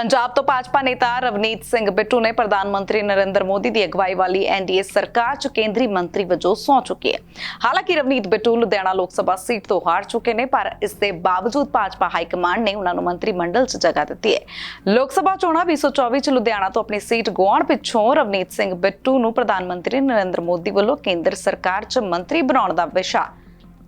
ਪੰਜਾਬ ਤੋਂ ਭਾਜਪਾ ਨੇਤਾ ਰਵਨੀਤ ਸਿੰਘ ਬਿੱਟੂ ਨੇ ਪ੍ਰਧਾਨ ਮੰਤਰੀ ਨਰਿੰਦਰ ਮੋਦੀ ਦੀ ਅਗਵਾਈ ਵਾਲੀ ਐਨਡੀਏ ਸਰਕਾਰ 'ਚ ਕੇਂਦਰੀ ਮੰਤਰੀ ਵਜੋਂ ਸਹੁੰ ਚੁੱਕੇ ਹੈ। ਹਾਲਾਂਕਿ ਰਵਨੀਤ ਬਿੱਟੂ ਲੁਧਿਆਣਾ ਲੋਕ ਸਭਾ ਸੀਟ ਤੋਂ ਹਾਰ ਚੁੱਕੇ ਨੇ, ਪਰ ਇਸ ਦੇ ਬਾਵਜੂਦ ਭਾਜਪਾ ਹਾਈ ਕਮਾਂਡ ਨੇ ਉਹਨਾਂ ਨੂੰ ਮੰਤਰੀ ਮੰਡਲ 'ਚ ਜਗ੍ਹਾ ਦਿੱਤੀ ਹੈ। ਲੋਕ ਸਭਾ ਚੋਣਾਂ 2024 'ਚ ਲੁਧਿਆਣਾ ਤੋਂ ਆਪਣੀ ਸੀਟ ਗਵਾਉਣ ਪਿੱਛੋਂ ਰਵਨੀਤ ਸਿੰਘ ਬਿੱਟੂ ਨੂੰ ਪ੍ਰਧਾਨ ਮੰਤਰੀ ਨਰਿੰਦਰ ਮੋਦੀ ਵੱਲੋਂ ਕੇਂਦਰ ਸਰਕਾਰ 'ਚ ਮੰਤਰੀ ਬਣਾਉਣ ਦਾ ਵਿਸ਼ਾ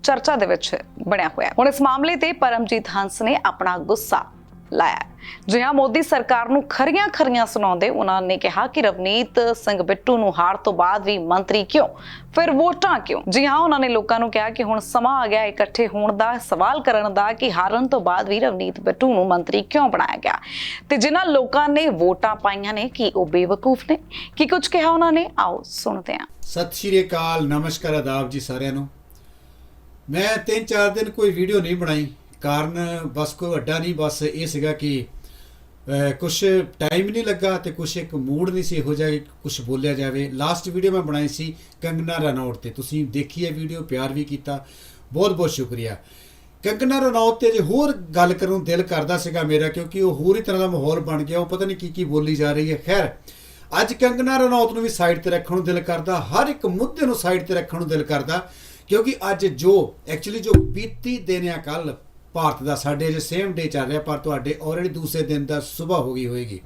ਚਰਚਾ ਦੇ ਵਿੱਚ ਬਣਿਆ ਹੋਇਆ ਹੁਣ ਇਸ ਮਾਮਲੇ ਤੇ ਪਰਮਜੀਤ ਹੰਸ ਨੇ ਆਪਣਾ ਗੁੱਸਾ ਲਾਇਆ ਜੀ ਹਾਂ ਮੋਦੀ ਸਰਕਾਰ ਨੂੰ ਖਰੀਆਂ ਖਰੀਆਂ ਸੁਣਾਉਂਦੇ ਉਹਨਾਂ ਨੇ ਕਿਹਾ ਕਿ ਰਵਨੀਤ ਸਿੰਘ ਬਿੱਟੂ ਨੂੰ ਹਾਰ ਤੋਂ ਬਾਅਦ ਵੀ ਮੰਤਰੀ ਕਿਉਂ? ਫਿਰ ਵੋਟਾਂ ਕਿਉਂ? ਜੀ ਹਾਂ, ਉਹਨਾਂ ਨੇ ਲੋਕਾਂ ਨੂੰ ਕਿਹਾ ਕਿ ਹੁਣ ਸਮਾਂ ਆ ਗਿਆ ਇਕੱਠੇ ਹੋਣ ਦਾ, ਸਵਾਲ ਕਰਨ ਦਾ ਕਿ ਹਾਰਨ ਤੋਂ ਬਾਅਦ ਵੀ ਰਵਨੀਤ ਬਿੱਟੂ ਨੂੰ ਮੰਤਰੀ ਕਿਉਂ ਬਣਾਇਆ ਗਿਆ? ਤੇ ਜਿਨ੍ਹਾਂ ਲੋਕਾਂ ਨੇ ਵੋਟਾਂ ਪਾਈਆਂ ਨੇ, ਕੀ ਉਹ ਬੇਵਕੂਫ ਨੇ? ਕੀ ਕੁਝ ਕਿਹਾ ਉਹਨਾਂ ਨੇ? ਆਓ ਸੁਣਦੇ ਹਾਂ। ਸਤਿ ਸ਼੍ਰੀ ਅਕਾਲ, ਨਮਸਕਾਰ ਆਦਾਬ ਜੀ ਸਾਰਿਆਂ ਨੂੰ। ਮੈਂ ਤਿੰਨ ਚਾਰ ਦਿਨ ਕੋਈ ਵੀਡੀਓ ਨਹੀਂ ਬਣਾਈ। ਕਾਰਨ ਬਸ ਕੋਈ ਵੱਡਾ ਨਹੀਂ, ਬਸ ਇਹ ਸੀਗਾ ਕਿ ਕੁਝ ਟਾਈਮ ਨਹੀਂ ਲੱਗਾ ਤੇ ਕੁਝ ਇੱਕ ਮੂਡ ਨਹੀਂ ਸੀ ਇਹੋ ਜਿਹਾ ਕਿ ਕੁਝ ਬੋਲਿਆ ਜਾਵੇ। ਲਾਸਟ ਵੀਡੀਓ ਮੈਂ ਬਣਾਈ ਸੀ ਕੰਗਨਾ ਰਣੌਤ ਤੇ। ਤੁਸੀਂ ਦੇਖੀ ਹੈ ਵੀਡੀਓ ਪਿਆਰ ਵੀ ਕੀਤਾ। ਬਹੁਤ ਬਹੁਤ ਸ਼ੁਕਰੀਆ। ਕੰਗਨਾ ਰਣੌਤ ਤੇ ਜੇ ਹੋਰ ਗੱਲ ਕਰਨ ਨੂੰ ਦਿਲ ਕਰਦਾ ਸੀਗਾ ਮੇਰਾ ਕਿਉਂਕਿ ਉਹ ਹੋਰ ਹੀ ਤਰ੍ਹਾਂ ਦਾ ਮਾਹੌਲ ਬਣ ਗਿਆ। ਉਹ ਪਤਾ ਨਹੀਂ ਕੀ ਕੀ ਬੋਲੀ ਜਾ ਰਹੀ ਹੈ। ਖੈਰ, ਅੱਜ ਕੰਗਨਾ ਰਣੌਤ ਨੂੰ ਵੀ ਸਾਈਡ ਤੇ ਰੱਖਣ ਨੂੰ ਦਿਲ ਕਰਦਾ। ਹਰ ਇੱਕ ਮੁੱਦੇ ਨੂੰ ਸਾਈਡ ਤੇ ਰੱਖਣ ਨੂੰ ਦਿਲ ਕਰਦਾ ਕਿਉਂਕਿ ਅੱਜ ਜੋ ਐਕਚੁਅਲੀ ਜੋ ਬੀਤੀ ਦਿਨ ਆ ਕੱਲ ਭਾਰਤ ਦਾ ਸਾਡੇ ਅਜੇ ਸੇਮ ਡੇ ਚੱਲ ਰਿਹਾ, ਪਰ ਤੁਹਾਡੇ ਆਲਰੇਡੀ ਦੂਸਰੇ ਦਿਨ ਦਾ ਸਵੇਰ ਹੋ ਗਈ ਹੋਏਗੀ।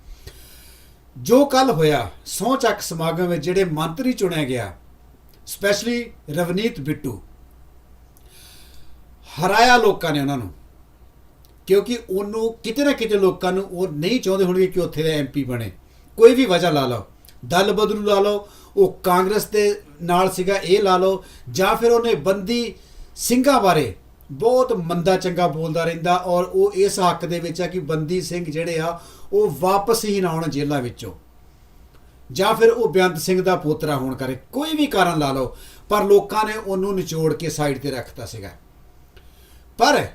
ਜੋ ਕੱਲ ਹੋਇਆ, ਸਹੁੰ ਚੱਕ ਸਮਾਗਮ ਵਿੱਚ ਜਿਹੜੇ ਮੰਤਰੀ ਚੁਣਿਆ ਗਿਆ ਸਪੈਸ਼ਲੀ ਰਵਨੀਤ ਬਿੱਟੂ, ਹਰਾਇਆ ਲੋਕਾਂ ਨੇ ਉਹਨਾਂ ਨੂੰ, ਕਿਉਂਕਿ ਉਹਨੂੰ ਕਿਤੇ ਨਾ ਕਿਤੇ ਲੋਕਾਂ ਨੂੰ ਉਹ ਨਹੀਂ ਚਾਹੁੰਦੇ ਹੋਣਗੇ ਕਿ ਉੱਥੇ ਦਾ ਐਮਪੀ ਬਣੇ। ਕੋਈ ਵੀ ਵਜ੍ਹਾ ਲਾ ਲਓ, ਦਲ ਬਦਲੂ ਲਾ ਲਓ, ਉਹ ਕਾਂਗਰਸ ਦੇ ਨਾਲ ਸੀਗਾ, ਇਹ ਲਾ ਲਓ, ਜਾਂ ਫਿਰ ਉਹਨੇ ਬੰਦੀ ਸਿੰਘਾਂ ਬਾਰੇ ਬਹੁਤ ਮੰਦਾ ਚੰਗਾ ਬੋਲਦਾ ਰਹਿੰਦਾ ਔਰ ਉਹ ਇਸ ਹੱਕ ਦੇ ਵਿੱਚ ਆ ਕਿ ਬੰਦੀ ਸਿੰਘ ਜਿਹੜੇ ਆ, ਉਹ ਵਾਪਸ ਹੀ ਨਾ ਆਉਣ ਜੇਲ੍ਹਾਂ ਵਿੱਚੋਂ। ਜਾਂ ਫਿਰ ਉਹ ਬੇਅੰਤ ਸਿੰਘ ਦਾ ਪੋਤਰਾ ਹੋਣ ਕਰੇ। ਕੋਈ ਵੀ ਕਾਰਨ ਲਾ ਲਓ, ਪਰ ਲੋਕਾਂ ਨੇ ਉਹਨੂੰ ਨਿਚੋੜ ਕੇ ਸਾਈਡ ਤੇ ਰੱਖਤਾ ਸੀਗਾ। ਪਰ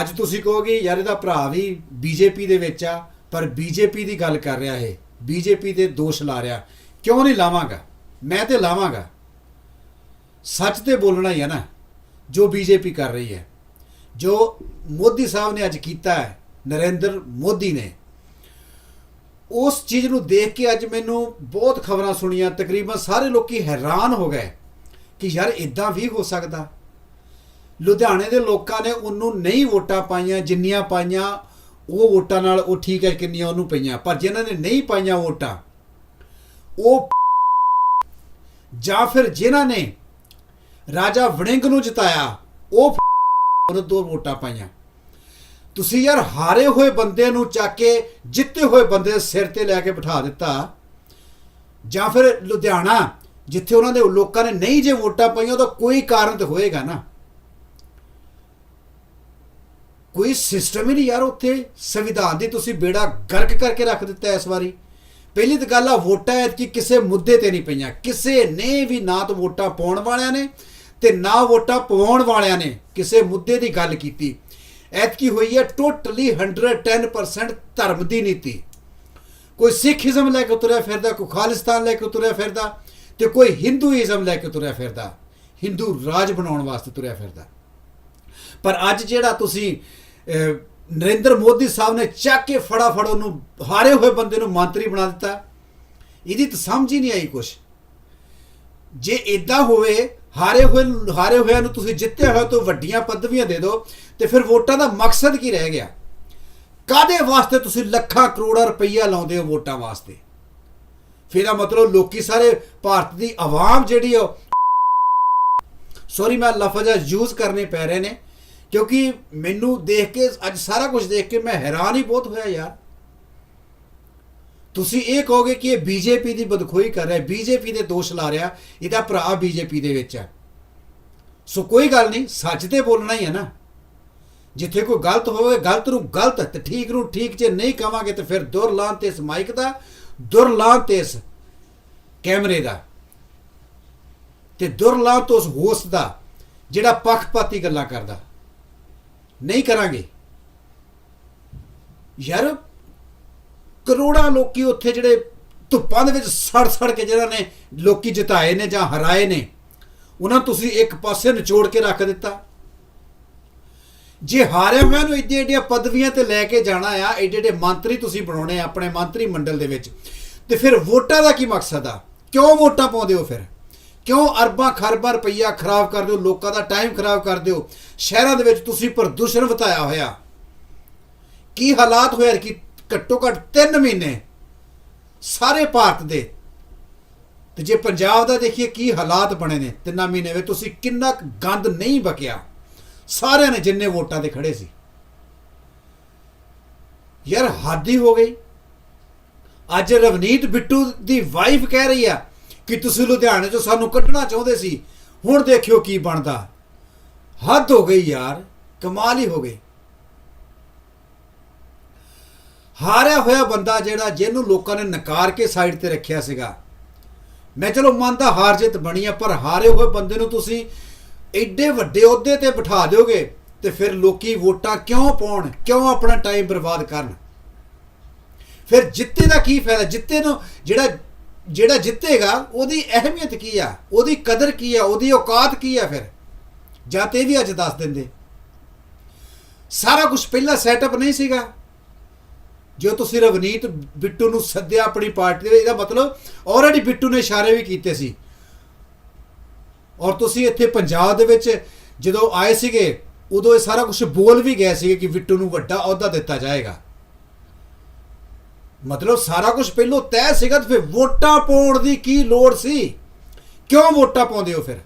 ਅੱਜ ਤੁਸੀਂ ਕਹੋਗੇ, ਯਾਰ ਇਹਦਾ ਭਰਾ ਵੀ ਬੀਜੇਪੀ ਦੇ ਵਿੱਚ ਆ, ਪਰ ਬੀਜੇਪੀ ਦੀ ਗੱਲ ਕਰ ਰਿਹਾ ਇਹ। ਬੀਜੇਪੀ ਤੇ ਦੋਸ਼ ਲਾ ਰਿਹਾ। ਕਿਉਂ ਨਹੀਂ ਲਾਵਾਂਗਾ? ਮੈਂ ਤੇ ਲਾਵਾਂਗਾ। ਸੱਚ ਤੇ ਬੋਲਣਾ ਹੀ ਹੈ ਨਾ। ਜੋ ਬੀਜੇਪੀ ਕਰ ਰਹੀ ਹੈ, ਜੋ ਮੋਦੀ ਸਾਹਿਬ ਨੇ ਅੱਜ ਕੀਤਾ ਹੈ, ਨਰਿੰਦਰ ਮੋਦੀ ਨੇ, ਉਸ ਚੀਜ਼ ਨੂੰ ਦੇਖ ਕੇ ਅੱਜ ਮੈਨੂੰ ਬਹੁਤ ਖਬਰਾਂ ਸੁਣੀਆਂ, ਤਕਰੀਬਨ ਸਾਰੇ ਲੋਕੀ ਹੈਰਾਨ ਹੋ ਗਏ ਕਿ ਯਾਰ ਇਦਾਂ ਵੀ ਹੋ ਸਕਦਾ। ਲੁਧਿਆਣੇ ਦੇ ਲੋਕਾਂ ਨੇ ਉਹਨੂੰ ਨਹੀਂ ਵੋਟਾਂ ਪਾਈਆਂ, ਜਿੰਨੀਆਂ ਪਾਈਆਂ, ਉਹ ਵੋਟਾਂ ਨਾਲ ਉਹ ਠੀਕ ਹੈ, ਕਿੰਨੀਆਂ ਉਹਨੂੰ ਪਈਆਂ, ਪਰ ਜਿਨ੍ਹਾਂ ਨੇ ਨਹੀਂ ਪਾਈਆਂ ਵੋਟਾਂ, ਉਹ ਜਾਂ ਫਿਰ ਜਿਨ੍ਹਾਂ ਨੇ ਰਾਜਾ ਵੜਿੰਗ ਨੂੰ ਜਿਤਾਇਆ, ਉਹ ਉਹ ਦੋ ਵੋਟਾਂ ਪਾਈਆਂ। ਤੁਸੀਂ ਯਾਰ ਹਾਰੇ ਹੋਏ ਬੰਦੇ ਨੂੰ ਚੱਕ ਕੇ, ਜਿੱਤੇ ਹੋਏ ਬੰਦੇ ਦੇ ਸਿਰ ਤੇ ਲੈ ਕੇ ਬਿਠਾ ਦਿੱਤਾ। ਜਾਂ ਫਿਰ ਲੁਧਿਆਣਾ, ਜਿੱਥੇ ਉਹਨਾਂ ਦੇ ਲੋਕਾਂ ਨੇ ਨਹੀਂ ਜੇ ਵੋਟਾਂ ਪਾਈਆਂ, ਤਾਂ ਕੋਈ ਕਾਰਨ ਤੇ ਹੋਏਗਾ ਨਾ। ਕੋਈ ਸਿਸਟਮ ਹੀ ਨਹੀਂ ਯਾਰ ਉੱਥੇ। ਸੰਵਿਧਾਨ ਦੀ ਤੁਸੀਂ ਬੇੜਾ ਗਰਕ ਕਰਕੇ ਰੱਖ ਦਿੱਤਾ ਇਸ ਵਾਰੀ। ਪਹਿਲੀ ਤਾਂ ਗੱਲ ਆ, ਵੋਟਾਂ ਐਤਕੀ ਕਿਸੇ ਮੁੱਦੇ ਤੇ ਨਹੀਂ ਪਈਆਂ। ਕਿਸੇ ਨੇ ਵੀ ਨਾ ਤਾਂ ਵੋਟਾਂ ਪਾਉਣ ਵਾਲਿਆਂ ਨੇ ਤੇ ਨਾ ਵੋਟਾਂ ਪਵਾਉਣ ਵਾਲਿਆਂ ਨੇ ਕਿਸੇ ਮੁੱਦੇ ਦੀ ਗੱਲ ਕੀਤੀ। ਐਤਕੀ ਹੋਈ ਹੈ ਟੋਟਲੀ 110% ਧਰਮ ਦੀ ਨੀਤੀ। ਕੋਈ ਸਿੱਖੀਜ਼ਮ ਲੈ ਕੇ ਤੁਰਿਆ ਫਿਰਦਾ, ਕੋਈ ਖਾਲਿਸਤਾਨ ਲੈ ਕੇ ਤੁਰਿਆ ਫਿਰਦਾ ਤੇ ਕੋਈ ਹਿੰਦੂਇਜ਼ਮ ਲੈ ਕੇ ਤੁਰਿਆ ਫਿਰਦਾ, ਹਿੰਦੂ ਰਾਜ ਬਣਾਉਣ ਵਾਸਤੇ ਤੁਰਿਆ ਫਿਰਦਾ। ਪਰ ਅੱਜ ਜਿਹੜਾ ਤੁਸੀਂ ਨਰਿੰਦਰ ਮੋਦੀ ਸਾਹਿਬ ਨੇ ਚੱਕ ਕੇ ਫੜਾਫੜ ਉਹਨੂੰ ਹਾਰੇ ਹੋਏ ਬੰਦੇ ਨੂੰ ਮੰਤਰੀ ਬਣਾ ਦਿੱਤਾ, ਇਹਦੀ ਤਾਂ ਸਮਝ ਹੀ ਨਹੀਂ ਆਈ ਕੁਛ। ਜੇ ਇਦਾਂ ਹੋਵੇ, ਹਾਰੇ ਹੋਏ ਹਾਰੇ ਹੋਇਆ ਨੂੰ ਤੁਸੀਂ ਜਿੱਤਿਆ ਹੋਇਆ ਤੋਂ ਵੱਡੀਆਂ ਪਦਵੀਆਂ ਦੇ ਦਿਓ, ਤੇ ਫਿਰ ਵੋਟਾਂ ਦਾ ਮਕਸਦ ਕੀ ਰਹਿ ਗਿਆ? ਕਾਦੇ ਵਾਸਤੇ ਤੁਸੀਂ ਲੱਖਾਂ ਕਰੋੜਾਂ ਰੁਪਈਆ ਲਾਉਂਦੇ ਹੋ ਵੋਟਾਂ ਵਾਸਤੇ? ਫਿਰ ਇਹਦਾ ਮਤਲਬ ਲੋਕੀ ਸਾਰੇ ਭਾਰਤ ਦੀ ਆਵਾਮ ਜਿਹੜੀ ਉਹ ਸੌਰੀ ਮੈਂ ਲਫ਼ਜ਼ ਯੂਜ਼ ਕਰਨੇ ਪੈ ਰਹੇ ਨੇ, ਕਿਉਂਕਿ ਮੈਨੂੰ ਦੇਖ ਕੇ, ਅੱਜ ਸਾਰਾ ਕੁਝ ਦੇਖ ਕੇ ਮੈਂ ਹੈਰਾਨ ਹੀ ਬਹੁਤ ਹੋਇਆ ਯਾਰ। ਤੁਸੀਂ ਇਹ ਕਹੋਗੇ ਕਿ ਇਹ ਬੀਜੇਪੀ ਦੀ ਬਦਖੋਈ ਕਰ ਰਿਹਾ ਬੀਜੇਪੀ ਦੇ ਦੋਸ਼ ਲਾ ਰਿਹਾ, ਇਹਦਾ ਭਰਾ ਬੀਜੇਪੀ ਦੇ ਵਿੱਚ ਹੈ। ਸੋ ਕੋਈ ਗੱਲ ਨਹੀਂ, ਸੱਚ ਤੇ ਬੋਲਣਾ ਹੀ ਹੈ ਨਾ। ਜਿੱਥੇ ਕੋਈ ਗਲਤ ਹੋਵੇ, ਗਲਤ ਨੂੰ ਗਲਤ ਤੇ ਠੀਕ ਨੂੰ ਠੀਕ ਜੇ ਨਹੀਂ ਕਵਾਂਗੇ ਤੇ ਫਿਰ ਦੁਰਲਾਂ ਤੇ ਇਸ ਮਾਈਕ ਦਾ ਦੁਰਲਾਂ ਤੇ ਇਸ ਕੈਮਰੇ ਦਾ ਤੇ ਦੁਰਲਾਂ ਤੋਂ ਉਸ ਹੋਸਟ ਦਾ ਜਿਹੜਾ ਪੱਖਪਾਤੀ ਗੱਲਾਂ ਕਰਦਾ। ਨਹੀਂ ਕਰਾਂਗੇ। ਯਾਰ ਕਰੋੜਾਂ ਲੋਕੀ ਉੱਥੇ ਜਿਹੜੇ ਧੁੱਪਾਂ ਦੇ ਵਿੱਚ ਸੜ ਸੜ ਕੇ ਜਿਹੜਾ ਨੇ ਲੋਕੀ ਜਿਤਾਏ ਨੇ ਜਾਂ ਹਰਾਏ ਨੇ, ਉਹਨਾਂ ਤੁਸੀਂ ਇੱਕ ਪਾਸੇ ਨਿਚੋੜ ਕੇ ਰੱਖ ਦਿੱਤਾ। ਜੇ ਹਾਰਿਆ ਹੋਇਆ ਨੂੰ ਏਡੀਆਂ ਏਡੀਆਂ ਪਦਵੀਆਂ ਤੇ ਲੈ ਕੇ ਜਾਣਾ ਆ, ਏਡੇ ਏਡੇ ਮੰਤਰੀ ਤੁਸੀਂ ਬਣਾਉਣੇ ਆ ਆਪਣੇ ਮੰਤਰੀ ਮੰਡਲ ਦੇ ਵਿੱਚ, ਤੇ ਫਿਰ ਵੋਟਾਂ ਦਾ ਕੀ ਮਕਸਦ ਆ? ਕਿਉਂ ਵੋਟਾਂ ਪਾਉਂਦੇ ਹੋ ਫਿਰ? ਕਿਉਂ ਅਰਬਾਂ ਖਰਬਾਂ ਰੁਪਈਆ ਖਰਾਬ ਕਰਦੇ ਹੋ, ਲੋਕਾਂ ਦਾ ਟਾਈਮ ਖਰਾਬ ਕਰਦੇ ਹੋ? ਸ਼ਹਿਰਾਂ ਦੇ ਵਿੱਚ ਤੁਸੀਂ ਪ੍ਰਦੂਸ਼ਣ ਵਧਾਇਆ ਹੋਇਆ। ਕੀ ਹਾਲਾਤ ਹੋਇਆ? ਕਿ ਘੱਟੋ ਘੱਟ 3 ਮਹੀਨੇ ਸਾਰੇ ਭਾਰਤ ਦੇ। ਤੇ ਜੇ ਪੰਜਾਬ ਦਾ ਦੇਖੀਏ ਕੀ ਹਾਲਾਤ ਬਣੇ ਨੇ ਤਿੰਨਾਂ ਮਹੀਨੇ ਵਿੱਚ, ਤੁਸੀਂ ਕਿੰਨਾ ਕੁ ਗੰਦ ਨਹੀਂ ਬਕਿਆ। ਸਾਰਿਆਂ ਨੇ ਜਿੰਨੇ ਵੋਟਾਂ ਤੇ ਖੜੇ ਸੀ। ਯਾਰ ਹੱਦ ਹੀ ਹੋ ਗਈ। ਅੱਜ ਰਵਨੀਤ ਬਿੱਟੂ ਦੀ ਵਾਈਫ ਕਹਿ ਰਹੀ ਆ ਕਿ ਤੁਸੀਂ ਲੁਧਿਆਣੇ ਤੋਂ ਸਾਨੂੰ ਕੱਢਣਾ ਚਾਹੁੰਦੇ ਸੀ। ਹੁਣ ਦੇਖਿਓ ਕੀ ਬਣਦਾ। ਹੱਦ ਹੋ ਗਈ ਯਾਰ, ਕਮਾਲ ਹੀ ਹੋ ਗਈ। ਹਾਰਿਆ ਹੋਇਆ ਬੰਦਾ ਜਿਹੜਾ ਜਿਹਨੂੰ ਲੋਕਾਂ ਨੇ ਨਕਾਰ ਕੇ ਸਾਈਡ ਤੇ ਰੱਖਿਆ ਸੀਗਾ। ਮੈਂ ਚਲੋ ਮੰਨਦਾ ਹਾਰ ਜਿੱਤ ਬਣੀ ਆ, ਪਰ ਹਾਰੇ ਹੋਏ ਬੰਦੇ ਨੂੰ ਤੁਸੀਂ ਐਡੇ ਵੱਡੇ ਅਹੁਦੇ ਤੇ ਬਿਠਾ ਦਿਓਗੇ ਤੇ ਫਿਰ ਲੋਕੀ ਵੋਟਾਂ ਕਿਉਂ ਪਾਉਣ, ਕਿਉਂ ਆਪਣਾ ਟਾਈਮ ਬਰਬਾਦ ਕਰਨ? ਫਿਰ ਜਿੱਤੇ ਦਾ ਕੀ ਫਾਇਦਾ? ਜਿੱਤੇ ਨੂੰ ਜਿਹੜਾ ਜਿਹੜਾ ਜਿੱਤੇਗਾ, ਉਹਦੀ ਅਹਿਮੀਅਤ ਕੀ ਆ? ਉਹਦੀ ਕਦਰ ਕੀ ਆ? ਉਹਦੀ ਔਕਾਤ ਕੀ ਆ ਫਿਰ? ਜਾਂ ਤੇ ਵੀ ਅੱਜ ਦੱਸ ਦਿੰਦੇ। ਸਾਰਾ ਕੁਝ ਪਹਿਲਾਂ ਸੈਟਅਪ ਨਹੀਂ ਸੀਗਾ। ਜੇ ਤੁਸੀਂ ਰਵਨੀਤ ਬਿੱਟੂ ਨੂੰ ਸੱਦਿਆ ਆਪਣੀ ਪਾਰਟੀ ਦੇ ਇਹਦਾ ਮਤਲਬ ਆਲਰੇਡੀ ਬਿੱਟੂ ਨੇ ਇਸ਼ਾਰੇ ਵੀ ਕੀਤੇ ਸੀ। ਔਰ ਤੁਸੀਂ ਇੱਥੇ ਪੰਜਾਬ ਦੇ ਵਿੱਚ ਜਦੋਂ ਆਏ ਸੀਗੇ, ਉਦੋਂ ਇਹ ਸਾਰਾ ਕੁਝ ਬੋਲ ਵੀ ਗਏ ਸੀਗੇ ਕਿ ਬਿੱਟੂ ਨੂੰ ਵੱਡਾ ਅਹੁਦਾ ਦਿੱਤਾ ਜਾਏਗਾ। ਮਤਲਬ ਸਾਰਾ ਕੁਝ ਪਹਿਲੋਂ ਤੈਅ ਸੀਗਾ ਤੇ ਫਿਰ ਵੋਟਾਂ ਪਾਉਣ ਦੀ ਕੀ ਲੋੜ ਸੀ? ਕਿਉਂ ਵੋਟਾਂ ਪਾਉਂਦੇ ਹੋ ਫਿਰ?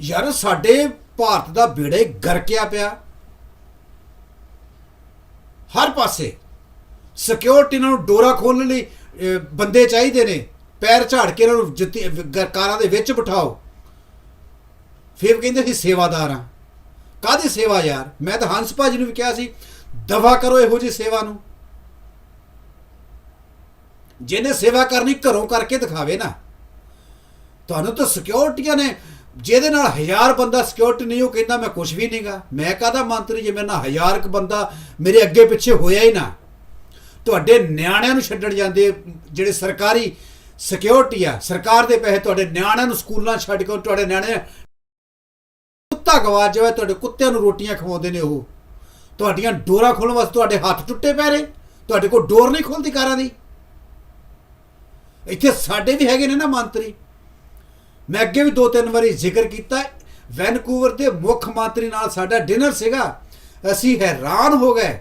ਯਾਰ ਸਾਡੇ ਭਾਰਤ ਦਾ ਬੇੜੇ ਗਰਕਿਆ ਪਿਆ। ਹਰ ਪਾਸੇ ਸਿਕਿਉਰਿਟੀ ਨੂੰ ਡੋਰਾ ਖੋਲਣ ਲਈ ਬੰਦੇ ਚਾਹੀਦੇ ਨੇ। ਪੈਰ ਝਾੜ ਕੇ ਇਹਨਾਂ ਨੂੰ ਜੁੱਤੀ ਕਾਰਾਂ ਦੇ ਵਿੱਚ ਬਿਠਾਓ। ਫਿਰ ਕਹਿੰਦੇ ਸੀ ਸੇਵਾਦਾਰ ਆ ਕਾਦੀ ਸੇਵਾ ਯਾਰ? ਮੈਂ ਤਾਂ ਹੰਸ ਭਾਜੀ ਨੂੰ ਵੀ ਕਿਹਾ ਸੀ, ਦਫਾ ਕਰੋ ਇਹੋ ਜੀ ਸੇਵਾ ਨੂੰ। ਜਿਹਨੇ ਸੇਵਾ ਕਰਨੀ ਘਰੋਂ ਕਰਕੇ ਦਿਖਾਵੇ ਨਾ। ਤੁਹਾਨੂੰ ਤਾਂ ਸਿਕਿਉਰਿਟੀਆਂ ਨੇ ਜਿਹਦੇ ਨਾਲ ਹਜ਼ਾਰ ਬੰਦਾ ਸਿਕਿਉਰਿਟੀ ਨਹੀਂ, ਉਹ ਕਹਿੰਦਾ ਮੈਂ ਕੁਝ ਵੀ ਨਹੀਂਗਾ ਮੈਂ ਕਾਹਦਾ ਮੰਤਰੀ ਜੇ ਮੇਰੇ ਨਾਲ ਹਜ਼ਾਰ ਕ ਬੰਦਾ ਮੇਰੇ ਅੱਗੇ ਪਿੱਛੇ ਹੋਇਆ ਹੀ ਨਾ? ਤੁਹਾਡੇ ਨਿਆਣਿਆਂ ਨੂੰ ਛੱਡਣ ਜਾਂਦੇ ਜਿਹੜੇ ਸਰਕਾਰੀ ਸਿਕਿਉਰਿਟੀ ਆ, ਸਰਕਾਰ ਦੇ ਪੈਸੇ ਤੁਹਾਡੇ ਨਿਆਣਿਆਂ ਨੂੰ ਸਕੂਲਾਂ ਛੱਡ ਕੇ ਤੁਹਾਡੇ ਨਿਆਣੇ ਕੁੱਤਾ ਗਵਾਚ ਜਾਵੇ, ਤੁਹਾਡੇ ਕੁੱਤਿਆਂ ਨੂੰ ਰੋਟੀਆਂ ਖਵਾਉਂਦੇ ਨੇ ਉਹ। ਤੁਹਾਡੀਆਂ ਡੋਰਾਂ ਖੋਲ੍ਹਣ ਵਾਸਤੇ ਤੁਹਾਡੇ ਹੱਥ ਟੁੱਟੇ ਪੈ ਰਹੇ ਤੁਹਾਡੇ ਕੋਲ ਡੋਰ ਨਹੀਂ ਖੁੱਲਦੀ ਕਾਰਾਂ ਦੀ। ਇੱਥੇ ਸਾਡੇ ਵੀ ਹੈਗੇ ਨੇ ਨਾ ਮੰਤਰੀ। ਮੈਂ ਅੱਗੇ ਵੀ ਦੋ ਤਿੰਨ ਵਾਰੀ ਜ਼ਿਕਰ ਕੀਤਾ ਵੈਨਕੂਵਰ ਦੇ ਮੁੱਖ ਮੰਤਰੀ ਨਾਲ ਸਾਡਾ ਡਿਨਰ ਸੀਗਾ। ਅਸੀਂ ਹੈਰਾਨ ਹੋ ਗਏ।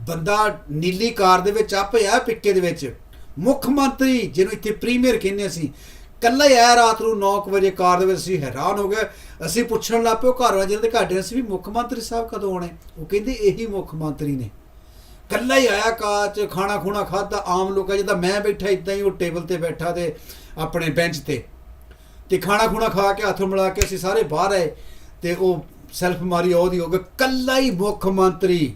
ਬੰਦਾ ਨੀਲੀ ਕਾਰ ਦੇ ਵਿੱਚ ਆਪਿਆ ਪਿੱਕੇ ਦੇ ਵਿੱਚ। ਮੁੱਖ ਮੰਤਰੀ ਜਿਹਨੂੰ ਇੱਥੇ ਪ੍ਰੀਮੀਅਰ ਕਹਿੰਦੇ ਅਸੀਂ ਕੱਲਾ ਹੀ ਆਇਆ ਰਾਤ ਨੂੰ 9 ਵਜੇ ਕਾਰ ਦੇ ਵਿੱਚ ਅਸੀਂ ਹੈਰਾਨ ਹੋ ਗਏ। ਅਸੀਂ ਪੁੱਛਣ ਲੱਗ ਪਏ ਘਰ ਵਾਲੇ ਦੇ ਘਾਟੇ ਅਸੀਂ ਵੀ ਮੁੱਖ ਮੰਤਰੀ ਸਾਹਿਬ ਕਦੋਂ ਆਉਣੇ? ਉਹ ਕਹਿੰਦੇ ਇਹੀ ਮੁੱਖ ਮੰਤਰੀ ਨੇ। ਕੱਲਾ ਹੀ ਆਇਆ ਕਾਰ ਚ, ਖਾਣਾ ਖੂਣਾ ਖਾਦਾ ਆਮ ਲੋਕਾਂ ਜਿੱਦਾਂ ਮੈਂ ਬੈਠਾ, ਇਦਾਂ ਹੀ ਉਹ ਟੇਬਲ ਤੇ ਬੈਠਾ ਤੇ ਆਪਣੇ ਬੈਂਚ ਤੇ। ਤੇ ਖਾਣਾ ਖੂਣਾ ਖਾ ਕੇ ਹੱਥ ਮਿਲਾ ਕੇ ਅਸੀਂ ਸਾਰੇ ਬਾਹਰ ਆਏ ਤੇ ਉਹ ਸੈਲਫ ਮਾਰੀ ਉਹਦੀ ਹੋ ਗਈ। ਕੱਲਾ ਹੀ ਮੁੱਖ ਮੰਤਰੀ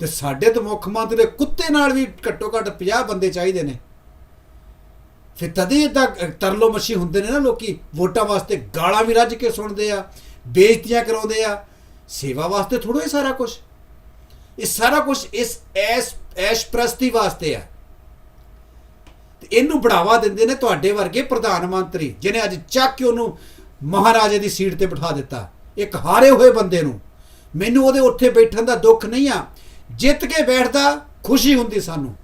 ਤੇ ਸਾਡੇ ਤੇ ਮੁੱਖ ਮੰਤਰੀ ਦੇ ਕੁੱਤੇ ਨਾਲ ਵੀ ਘੱਟੋ ਘੱਟ 50 ਬੰਦੇ ਚਾਹੀਦੇ ਨੇ। ਫਿਰ ਤਦੇ ਤਾਂ ਤਰਲੋ ਮੱਛੀ ਹੁੰਦੇ ਨੇ ਨਾ ਲੋਕੀ, ਵੋਟਾਂ ਵਾਸਤੇ ਗਾਲਾਂ ਵੀ ਰੱਜ ਕੇ ਸੁਣਦੇ ਆ, ਬੇਇੱਜ਼ਤੀਆਂ ਕਰਾਉਂਦੇ ਆ। ਸੇਵਾ ਵਾਸਤੇ ਥੋੜੋ ਇਹ ਸਾਰਾ ਕੁਝ ਇਹ ਸਾਰਾ ਕੁਝ ਇਸ ਐਸ, ਐਸ਼ ਪ੍ਰਸਤੀ ਵਾਸਤੇ ਆ। ਤੇ ਇਹਨੂੰ ਬੜਾਵਾ ਦਿੰਦੇ ਨੇ ਤੁਹਾਡੇ ਵਰਗੇ ਪ੍ਰਧਾਨ ਮੰਤਰੀ ਜਿਨੇ ਅੱਜ ਚੱਕ ਕੇ ਉਹਨੂੰ ਮਹਾਰਾਜੇ ਦੀ ਸੀਟ ਤੇ ਬਿਠਾ ਦਿੱਤਾ। ਇੱਕ ਹਾਰੇ ਹੋਏ ਬੰਦੇ ਨੂੰ। ਮੈਨੂੰ ਉਹਦੇ ਉੱਥੇ ਬੈਠਣ ਦਾ ਦੁੱਖ ਨਹੀਂ ਆ। ਜਿੱਤ ਕੇ ਬੈਠਦਾ, ਖੁਸ਼ੀ ਹੁੰਦੀ ਸਾਨੂੰ।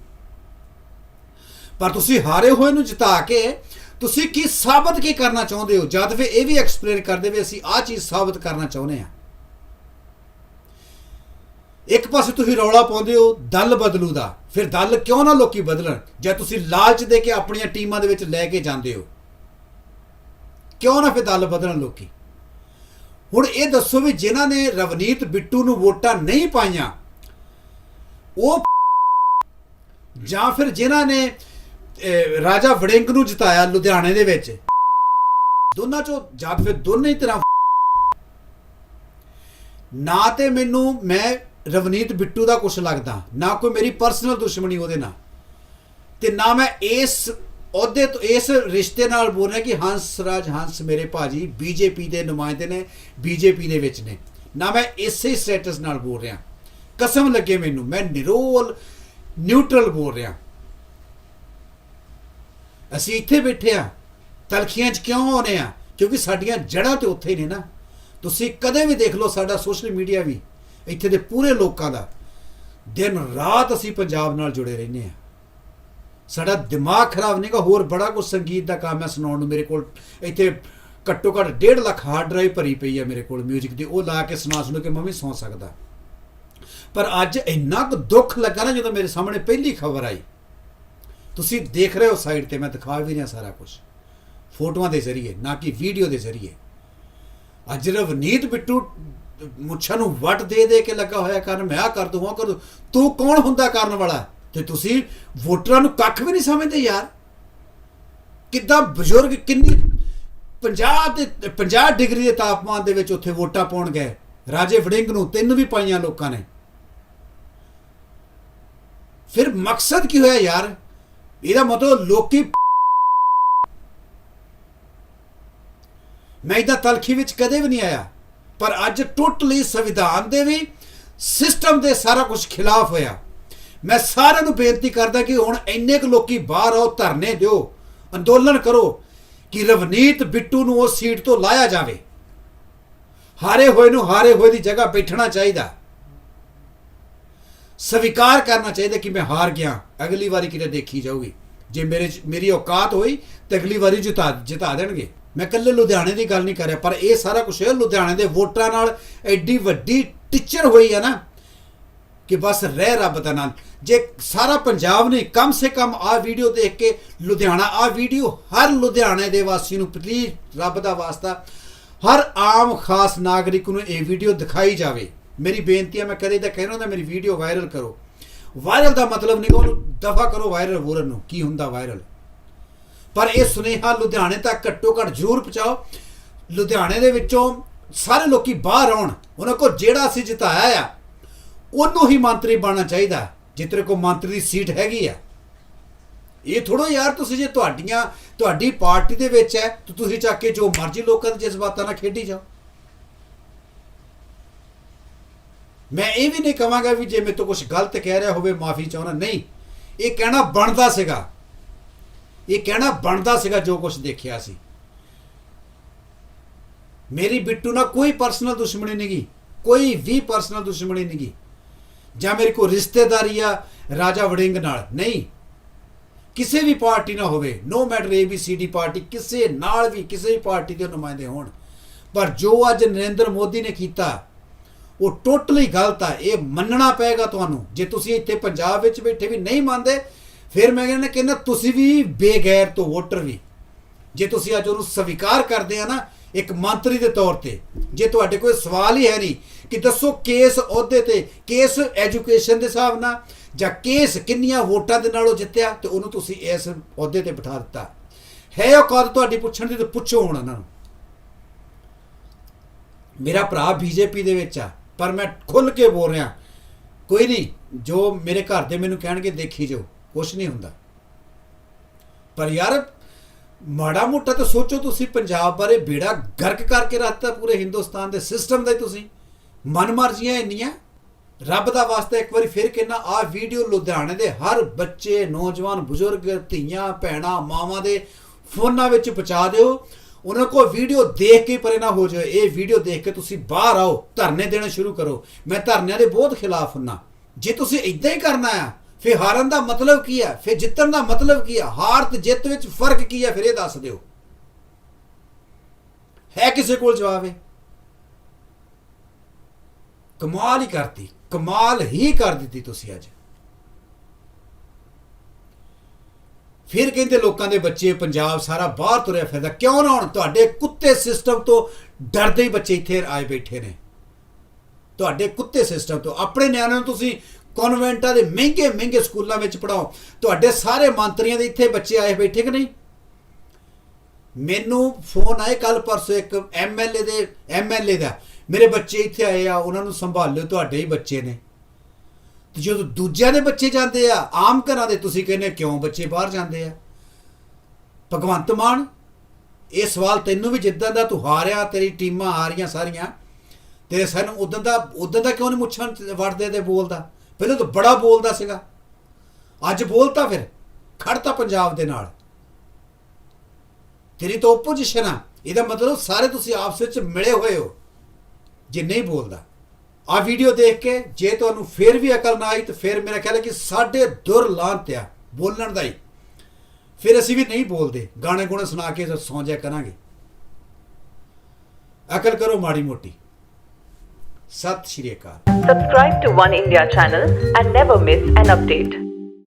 ਪਰ ਤੁਸੀਂ ਹਾਰੇ ਹੋਏ ਨੂੰ ਜਿਤਾ ਕੇ ਤੁਸੀਂ ਕੀ ਸਾਬਤ ਕੀ ਕਰਨਾ ਚਾਹੁੰਦੇ ਹੋ? ਜਦ ਵੀ ਇਹ ਵੀ ਐਕਸਪਲੇਨ ਕਰਦੇ ਵੀ ਅਸੀਂ ਆਹ ਚੀਜ਼ ਸਾਬਤ ਕਰਨਾ ਚਾਹੁੰਦੇ ਆ ਇੱਕ ਪਾਸੇ ਤੁਸੀਂ ਰੌਲਾ ਪਾਉਂਦੇ ਹੋ ਦਲ ਬਦਲੂ ਦਾ। ਫਿਰ ਦਲ ਕਿਉਂ ਨਾ ਲੋਕੀ ਬਦਲਣ? ਜੇ ਤੁਸੀਂ ਲਾਲਚ ਦੇ ਕੇ ਆਪਣੀਆਂ ਟੀਮਾਂ ਦੇ ਵਿੱਚ ਲੈ ਕੇ ਜਾਂਦੇ ਹੋ, ਕਿਉਂ ਨਾ ਫਿਰ ਦਲ ਬਦਲਣ ਲੋਕੀ? ਹੁਣ ਇਹ ਦੱਸੋ ਵੀ ਜਿਨ੍ਹਾਂ ਨੇ ਰਵਨੀਤ ਬਿੱਟੂ ਨੂੰ ਵੋਟਾਂ ਨਹੀਂ ਪਾਈਆਂ, ਉਹ ਜਾਂ ਫਿਰ ਜਿਨ੍ਹਾਂ ਨੇ ਰਾਜਾ ਵੜਿੰਗ ਨੂੰ ਜਿਤਾਇਆ ਲੁਧਿਆਣੇ ਦੇ ਵਿੱਚ, ਦੋਨਾਂ ਚੋਂ ਜਾਂ ਫਿਰ ਦੋਨੇ ਹੀ ਤਰ੍ਹਾਂ ਨਾ ਤੇ ਮੈਨੂੰ ਮੈਂ ਰਵਨੀਤ ਬਿੱਟੂ ਦਾ ਕੁਛ ਲੱਗਦਾ, ਨਾ ਕੋਈ ਮੇਰੀ ਪਰਸਨਲ ਦੁਸ਼ਮਣੀ ਉਹਦੇ ਨਾਲ। ਤੇ ਨਾ ਮੈਂ ਇਸ ਅਹੁਦੇ ਤੋਂ, ਇਸ ਰਿਸ਼ਤੇ ਨਾਲ ਬੋਲ ਰਿਹਾ ਕਿ ਹੰਸ ਰਾਜ, ਹੰਸ ਮੇਰੇ ਭਾਜੀ ਬੀਜੇਪੀ ਦੇ ਨੁਮਾਇੰਦੇ ਨੇ ਬੀਜੇਪੀ ਦੇ ਵਿੱਚ ਨੇ। ਨਾ ਮੈਂ ਇਸੇ ਸਟੇਟਸ ਨਾਲ ਬੋਲ ਰਿਹਾ। ਕਸਮ ਲੱਗੇ ਮੈਨੂੰ, ਮੈਂ ਨਿਰੋਲ ਨਿਊਟਰਲ ਬੋਲ ਰਿਹਾ। ਅਸੀਂ ਇੱਥੇ ਬੈਠੇ ਆ ਤਲਖੀਆਂ 'ਚ ਕਿਉਂ ਆਉਨੇ ਆ ਕਿਉਂਕਿ ਸਾਡੀਆਂ ਜੜ੍ਹਾਂ ਤੇ ਉੱਥੇ ਹੀ ਨੇ ਨਾ। ਤੁਸੀਂ ਕਦੇ ਵੀ ਦੇਖ ਲਓ ਸਾਡਾ ਸੋਸ਼ਲ ਮੀਡੀਆ ਵੀ। ਇੱਥੇ ਦੇ ਪੂਰੇ ਲੋਕਾਂ ਦਾ ਦਿਨ ਰਾਤ ਅਸੀਂ ਪੰਜਾਬ ਨਾਲ ਜੁੜੇ ਰਹਿੰਦੇ ਆ ਸਾਡਾ ਦਿਮਾਗ ਖਰਾਬ ਨਹੀਂਗਾ ਹੋਰ ਬੜਾ ਕੁਝ ਸੰਗੀਤ ਦਾ ਕੰਮ ਹੈ ਸੁਣਾਉਣ ਨੂੰ ਮੇਰੇ ਕੋਲ। ਇੱਥੇ ਘੱਟੋ ਘੱਟ 1.5 ਲੱਖ ਹਾਰਡ ਡਰਾਈਵ ਭਰੀ ਪਈ ਹੈ ਮੇਰੇ ਕੋਲ 뮤직 ਦੀ, ਉਹ ਲਾ ਕੇ ਸੁਣਾ ਸੁਣ ਕੇ ਮੈਂ ਵੀ ਸੌਂ ਸਕਦਾ। ਪਰ ਅੱਜ ਇੰਨਾ ਕੁ ਦੁੱਖ ਲੱਗਾ ਨਾ ਜਦੋਂ ਮੇਰੇ ਸਾਹਮਣੇ ਪਹਿਲੀ ਖਬਰ ਆਈ। ਤੁਸੀਂ ਦੇਖ ਰਹੇ ਹੋ ਸਾਈਡ ਤੇ, ਮੈਂ ਦਿਖਾ ਵੀ ਰਿਹਾ ਸਾਰਾ ਕੁਝ ਫੋਟੋਆਂ ਦੇ ਜ਼ਰੀਏ, ਨਾ ਕਿ ਵੀਡੀਓ ਦੇ ਜ਼ਰੀਏ। ਅੱਜ ਰਵਨੀਤ ਬਿੱਟੂ ਮੁੱਛਾਂ ਨੂੰ ਵੱਟ ਦੇ ਦੇ ਕੇ ਲੱਗਾ ਹੋਇਆ ਕਰਨ ਮੈਂ ਆ ਕਰ ਦੂੰ ਉਹ ਕਰ ਤੂੰ ਕੌਣ ਹੁੰਦਾ ਕਰਨ ਵਾਲਾ? ਤੇ ਤੁਸੀਂ ਵੋਟਰਾਂ ਨੂੰ ਕੱਖ ਵੀ ਨਹੀਂ ਸਮਝਦੇ ਯਾਰ। ਕਿੱਦਾਂ ਬਜ਼ੁਰਗ ਕਿੰਨੀ 50 ਤੇ 50 ਡਿਗਰੀ ਦੇ ਤਾਪਮਾਨ ਦੇ ਵਿੱਚ ਉੱਥੇ ਵੋਟਾਂ ਪਾਉਣ ਗਏ। ਰਾਜੇ ਵੜਿੰਗ ਨੂੰ ਤਿੰਨ ਵੀ ਪਾਈਆਂ ਲੋਕਾਂ ਨੇ। ਫਿਰ ਮਕਸਦ ਕੀ ਹੋਇਆ ਯਾਰ? ਇਹਦਾ ਮਤਲਬ ਲੋਕੀ ਮੈਂ ਇਹਦਾ ਤਲਖੀ ਵਿੱਚ ਕਦੇ ਵੀ ਨਹੀਂ ਆਇਆ। ਪਰ ਅੱਜ ਟੋਟਲੀ ਸੰਵਿਧਾਨ ਦੇ ਵੀ ਸਿਸਟਮ ਦੇ ਸਾਰਾ ਕੁਝ ਖਿਲਾਫ ਹੋਇਆ। ਮੈਂ ਸਾਰਿਆਂ ਨੂੰ ਬੇਨਤੀ ਕਰਦਾ ਕਿ ਹੁਣ ਇੰਨੇ ਕੁ ਲੋਕੀ ਬਾਹਰ ਆਓ, ਧਰਨੇ ਦਿਓ, ਅੰਦੋਲਨ ਕਰੋ ਕਿ ਰਵਨੀਤ ਬਿੱਟੂ ਨੂੰ ਉਸ ਸੀਟ ਤੋਂ ਲਾਇਆ ਜਾਵੇ। ਹਾਰੇ ਹੋਏ ਨੂੰ ਹਾਰੇ ਹੋਏ ਦੀ ਜਗ੍ਹਾ ਬੈਠਣਾ ਚਾਹੀਦਾ। ਸਵੀਕਾਰ ਕਰਨਾ ਚਾਹੀਦਾ ਕਿ ਮੈਂ ਹਾਰ ਗਿਆ। ਅਗਲੀ ਵਾਰੀ ਕਿਤੇ ਦੇਖੀ ਜਾਊਗੀ। ਜੇ ਮੇਰੇ 'ਚ- ਮੇਰੀ ਔਕਾਤ ਹੋਈ ਤੇ ਅਗਲੀ ਵਾਰੀ ਜਿਤਾ ਜਿਤਾ ਦੇਣਗੇ। ਮੈਂ ਕੱਲੇ ਲੁਧਿਆਣੇ ਦੀ ਗੱਲ ਨਹੀਂ ਕਰ ਰਿਹਾ, ਪਰ ਇਹ ਸਾਰਾ ਕੁਝ ਲੁਧਿਆਣੇ ਦੇ ਵੋਟਰਾਂ ਨਾਲ ਐਡੀ ਵੱਡੀ ਟੀਚਰ ਹੋਈ ਹੈ ਨਾ ਕਿ ਬਸ ਰਹਿ ਰੱਬ ਦਾ ਨਾਮ ਜੇ ਸਾਰਾ ਪੰਜਾਬ ਨੇ ਕਮ ਸੇ ਕਮ ਆ ਵੀਡੀਓ ਦੇਖ ਕੇ ਲੁਧਿਆਣਾ ਆ ਵੀਡੀਓ ਹਰ ਲੁਧਿਆਣੇ ਦੇ ਵਾਸੀ ਨੂੰ ਪਲੀਜ਼ ਰੱਬ ਦਾ ਵਾਸਤਾ, ਹਰ ਆਮ ਖਾਸ ਨਾਗਰਿਕ ਨੂੰ ਇਹ ਵੀਡੀਓ ਦਿਖਾਈ ਜਾਵੇ। ਮੇਰੀ ਬੇਨਤੀ ਹੈ, ਮੈਂ ਕਦੇ ਤਾਂ ਕਹਿਣਾ ਹੁੰਦਾ, ਮੇਰੀ ਵੀਡੀਓ ਵਾਇਰਲ ਕਰੋ। ਵਾਇਰਲ ਦਾ ਮਤਲਬ ਨਹੀਂ, ਉਹਨੂੰ ਦਫਾ ਕਰੋ ਵਾਇਰਲ ਵੋਰਨ ਨੂੰ, ਕੀ ਹੁੰਦਾ ਵਾਇਰਲ ਪਰ ਇਹ ਸੁਨੇਹਾ ਲੁਧਿਆਣੇ ਤੱਕ ਘੱਟੋ ਘੱਟ ਜ਼ਰੂਰ ਪਹੁੰਚਾਓ। ਲੁਧਿਆਣੇ ਦੇ ਵਿੱਚੋਂ ਸਾਰੇ ਲੋਕੀ ਬਾਹਰ ਆਉਣ, ਉਹਨਾਂ ਕੋ ਜਿਹੜਾ ਅਸੀਂ ਜਿਤਾਇਆ ਆ, ਉਹਨੂੰ ਹੀ ਮੰਤਰੀ ਬਣਨਾ ਚਾਹੀਦਾ ਜਿੱਤਰੇ ਕੋ ਮੰਤਰੀ ਦੀ ਸੀਟ ਹੈਗੀ ਆ। ਇਹ ਥੋੜੋ ਯਾਰ ਤੁਸੀਂ ਜੇ ਤੁਹਾਡੀਆਂ, ਤੁਹਾਡੀ ਪਾਰਟੀ ਦੇ ਵਿੱਚ ਹੈ, ਤਾਂ ਤੁਸੀਂ ਚੱਕ ਕੇ ਜੋ ਮਰਜ਼ੀ ਲੋਕਾਂ ਦੇ ਜਜ਼ਬਾਤਾਂ ਨਾਲ ਖੇਡੀ ਜਾਓ। ਮੈਂ ਇਹ ਵੀ ਨਹੀਂ ਕਹਾਂਗਾ ਵੀ ਜੇ ਮੇਰੇ ਤੋਂ ਕੁਝ ਗਲਤ ਕਹਿ ਰਿਹਾ ਹੋਵੇ, ਮਾਫੀ ਚਾਹਣਾ ਨਹੀਂ। ਇਹ ਕਹਿਣਾ ਬਣਦਾ ਸੀਗਾ। ਇਹ ਕਹਿਣਾ ਬਣਦਾ ਸੀਗਾ ਜੋ ਕੁਝ ਦੇਖਿਆ ਸੀ। ਮੇਰੀ ਬਿੱਟੂ ਨਾਲ ਕੋਈ ਪਰਸਨਲ ਦੁਸ਼ਮਣੀ ਨਹੀਂਗੀ ਕੋਈ ਵੀ ਪਰਸਨਲ ਦੁਸ਼ਮਣੀ ਨਹੀਂਗੀ ਜਾਂ ਮੇਰੇ ਕੋ ਰਿਸ਼ਤੇਦਾਰੀ ਆ ਰਾਜਾ ਵੜਿੰਗ ਨਾਲ। ਨਹੀਂ। ਕਿਸੇ ਵੀ ਪਾਰਟੀ ਨਾ ਹੋਵੇ no matter A B C D party ਕਿਸੇ ਨਾਲ ਵੀ, ਕਿਸੇ ਵੀ ਪਾਰਟੀ ਦੇ ਨੁਮਾਇੰਦੇ ਹੋਣ। ਪਰ ਜੋ ਅੱਜ ਨਰਿੰਦਰ ਮੋਦੀ ਨੇ ਕੀਤਾ, ਉਹ ਟੋਟਲੀ ਗਲਤ ਆ। ਇਹ ਮੰਨਣਾ ਪਏਗਾ ਤੁਹਾਨੂੰ। ਜੇ ਤੁਸੀਂ ਇੱਥੇ ਪੰਜਾਬ ਵਿੱਚ ਬੈਠੇ ਵੀ ਨਹੀਂ ਮੰਨਦੇ ਫਿਰ ਮੈਂ ਕਹਿੰਦਾ ਕਹਿੰਦਾ ਤੁਸੀਂ ਵੀ ਬੇਗੈਰ ਤੋਂ ਵੋਟਰ ਵੀ, ਜੇ ਤੁਸੀਂ ਅੱਜ ਉਹਨੂੰ ਸਵੀਕਾਰ ਕਰਦੇ ਆ ਨਾ ਇੱਕ ਮੰਤਰੀ ਦੇ ਤੌਰ ਤੇ, ਜੇ ਤੁਹਾਡੇ ਕੋਈ ਸਵਾਲ ਹੀ ਹੈ ਨਹੀਂ ਕਿ ਦੱਸੋ ਕੇਸ ਅਹੁਦੇ ਤੇ, ਕੇਸ ਐਜੂਕੇਸ਼ਨ ਦੇ ਹਿਸਾਬ ਨਾਲ, ਜਾਂ ਕੇਸ ਕਿੰਨੀਆਂ ਵੋਟਾਂ ਦੇ ਨਾਲ ਉਹ ਜਿੱਤਿਆ ਤੇ ਉਹਨੂੰ ਤੁਸੀਂ ਇਸ ਅਹੁਦੇ ਤੇ ਬਿਠਾ ਦਿੱਤਾ। ਹੈ ਔਕਾਤ ਤੁਹਾਡੀ ਪੁੱਛਣ ਦੀ ਤੇ ਪੁੱਛੋ ਹੁਣ ਉਹਨਾਂ ਨੂੰ। ਮੇਰਾ ਭਰਾ ਬੀਜੇਪੀ ਦੇ ਵਿੱਚ ਆ, ਪਰ ਮੈਂ ਖੁੱਲ ਕੇ ਬੋਲ ਰਿਹਾ, ਕੋਈ ਨਹੀਂ, ਜੋ ਮੇਰੇ ਘਰ ਦੇ ਮੈਨੂੰ ਕਹਿਣਗੇ ਦੇਖੀ ਜਾਓ। ਕੁਛ ਨਹੀਂ ਹੁੰਦਾ। ਪਰ ਯਾਰ, ਮਾੜਾ ਮੋਟਾ ਤਾਂ ਸੋਚੋ ਤੁਸੀਂ, ਪੰਜਾਬ ਬਾਰੇ ਬੇੜਾ ਗਰਕ ਕਰਕੇ ਰੱਖਤਾ ਪੂਰੇ ਹਿੰਦੁਸਤਾਨ ਦੇ ਸਿਸਟਮ ਦਾ ਹੀ ਤੁਸੀਂ। ਮਨਮਰਜ਼ੀਆਂ ਇੰਨੀਆਂ। ਰੱਬ ਦਾ ਵਾਸਤਾ ਇੱਕ ਵਾਰੀ ਫਿਰ ਕਹਿੰਦਾ ਆ ਵੀਡੀਓ ਲੁਧਿਆਣੇ ਦੇ ਹਰ ਬੱਚੇ, ਨੌਜਵਾਨ, ਬਜ਼ੁਰਗ, ਧੀਆਂ, ਭੈਣਾਂ, ਮਾਵਾਂ ਦੇ ਫੋਨਾਂ ਵਿੱਚ ਪਹੁੰਚਾ ਦਿਓ। ਉਹਨਾਂ ਕੋ ਵੀਡੀਓ ਦੇਖ ਕੇ ਪਰੇ ਨਾ ਹੋ ਜਾਏ ਇਹ ਵੀਡੀਓ ਦੇਖ ਕੇ ਤੁਸੀਂ ਬਾਹਰ ਆਓ, ਧਰਨੇ ਦੇਣੇ ਸ਼ੁਰੂ ਕਰੋ। ਮੈਂ ਧਰਨਿਆਂ ਦੇ ਬਹੁਤ ਖਿਲਾਫ ਹੁੰਨਾ। ਜੇ ਤੁਸੀਂ ਇਦਾਂ ਹੀ ਕਰਨਾ ਆ ਫਿਰ ਹਾਰਨ ਦਾ ਮਤਲਬ ਕੀ ਹੈ? ਫਿਰ ਜਿੱਤਣ ਦਾ ਮਤਲਬ ਕੀ ਹੈ? ਹਾਰ ਤੇ ਜਿੱਤ ਵਿੱਚ ਫ਼ਰਕ ਕੀ ਹੈ? ਫਿਰ ਇਹ ਦੱਸ ਦਿਓ। ਹੈ ਕਿਸੇ ਕੋਲ ਜਵਾਬ ਹੈ ਕਮਾਲ ਹੀ ਕਰਤੀ। ਕਮਾਲ ਹੀ ਕਰ ਦਿੱਤੀ ਤੁਸੀਂ ਅੱਜ। ਫਿਰ ਕਹਿੰਦੇ ਲੋਕਾਂ ਦੇ ਬੱਚੇ, ਪੰਜਾਬ ਸਾਰਾ ਬਾਹਰ ਤੁਰਿਆ ਫਿਰਦਾ। ਕਿਉਂ ਨਾ ਹੁਣ ਤੁਹਾਡੇ ਕੁੱਤੇ ਸਿਸਟਮ ਤੋਂ ਡਰਦੇ ਹੀ ਬੱਚੇ ਇੱਥੇ ਆਏ ਬੈਠੇ ਨੇ। ਤੁਹਾਡੇ ਕੁੱਤੇ ਸਿਸਟਮ ਤੋਂ। ਆਪਣੇ ਨਿਆਣਿਆਂ ਨੂੰ ਤੁਸੀਂ ਕਨਵੈਂਟਾਂ ਦੇ ਮਹਿੰਗੇ ਮਹਿੰਗੇ ਸਕੂਲਾਂ ਵਿੱਚ ਪੜਾਓ ਤੁਹਾਡੇ ਸਾਰੇ ਮੰਤਰੀਆਂ ਦੇ ਇੱਥੇ ਬੱਚੇ ਆਏ ਬੈਠੇ ਕਿ ਨਹੀਂ? ਮੈਨੂੰ ਫੋਨ ਆਏ ਕੱਲ ਪਰਸੋਂ ਇੱਕ ਐਮਐਲਏ ਦੇ ਐਮਐਲਏ ਦਾ। ਮੇਰੇ ਬੱਚੇ ਇੱਥੇ ਆਏ ਆ, ਉਹਨਾਂ ਨੂੰ ਸੰਭਾਲਿਓ, ਤੁਹਾਡੇ ਹੀ ਬੱਚੇ ਨੇ। ਤੇ ਜਦੋਂ ਦੂਜਿਆਂ ਦੇ ਬੱਚੇ ਜਾਂਦੇ ਆ, ਆਮ ਘਰਾਂ ਦੇ, ਤੁਸੀਂ ਕਹਿੰਦੇ ਕਿਉਂ ਬੱਚੇ ਬਾਹਰ ਜਾਂਦੇ ਆ? ਭਗਵੰਤ ਮਾਨ, ਇਹ ਸਵਾਲ ਤੈਨੂੰ ਵੀ ਜਿੱਦਾਂ ਦਾ ਤੂੰ ਹਾਰਿਆ, ਤੇਰੀ ਟੀਮਾਂ ਹਾਰੀਆਂ ਸਾਰੀਆਂ ਤੇਰੇ ਸਾਨੂੰ ਉਦੋਂ ਦਾ ਉਦੋਂ ਦਾ ਕਿਉਂ ਨਹੀਂ ਮੁੱਛਾਂ ਵੜਦੇ ਤੇ ਬੋਲਦਾ? ਪਹਿਲਾਂ ਤਾਂ ਬੜਾ ਬੋਲਦਾ ਸੀਗਾ, ਅੱਜ ਬੋਲਤਾ ਫਿਰ ਖੜਤਾ ਪੰਜਾਬ ਦੇ ਨਾਲ। ਤੇਰੀ ਤਾਂ ਓਪੋਜੀਸ਼ਨ ਆ, ਇਹਦਾ ਮਤਲਬ ਸਾਰੇ ਤੁਸੀਂ ਆਪਸ ਵਿੱਚ ਮਿਲੇ ਹੋਏ ਹੋ, ਜੇ ਨਹੀਂ ਬੋਲਦਾ। ਆ ਵੀਡੀਓ ਦੇਖ ਕੇ ਜੇ ਤੁਹਾਨੂੰ ਫਿਰ ਵੀ ਅਕਲ ਨਾ ਆਈ ਤਾਂ ਫਿਰ ਮੇਰਾ ਖਿਆਲ ਹੈ ਕਿ ਸਾਡੇ ਦੁਰ ਲਾਂਤ ਆ, ਬੋਲਣ ਦਾ ਹੀ। ਫਿਰ ਅਸੀਂ ਵੀ ਨਹੀਂ ਬੋਲਦੇ, ਗਾਣੇ ਗੁਣੇ ਸੁਣਾ ਕੇ ਸੌਂ ਜਾ ਕਰਾਂਗੇ। ਅਕਲ ਕਰੋ ਮਾੜੀ ਮੋਟੀ। ਸਤਿ ਸ਼੍ਰੀ ਅਕਾਲ Subscribe to One India channel and never miss an update.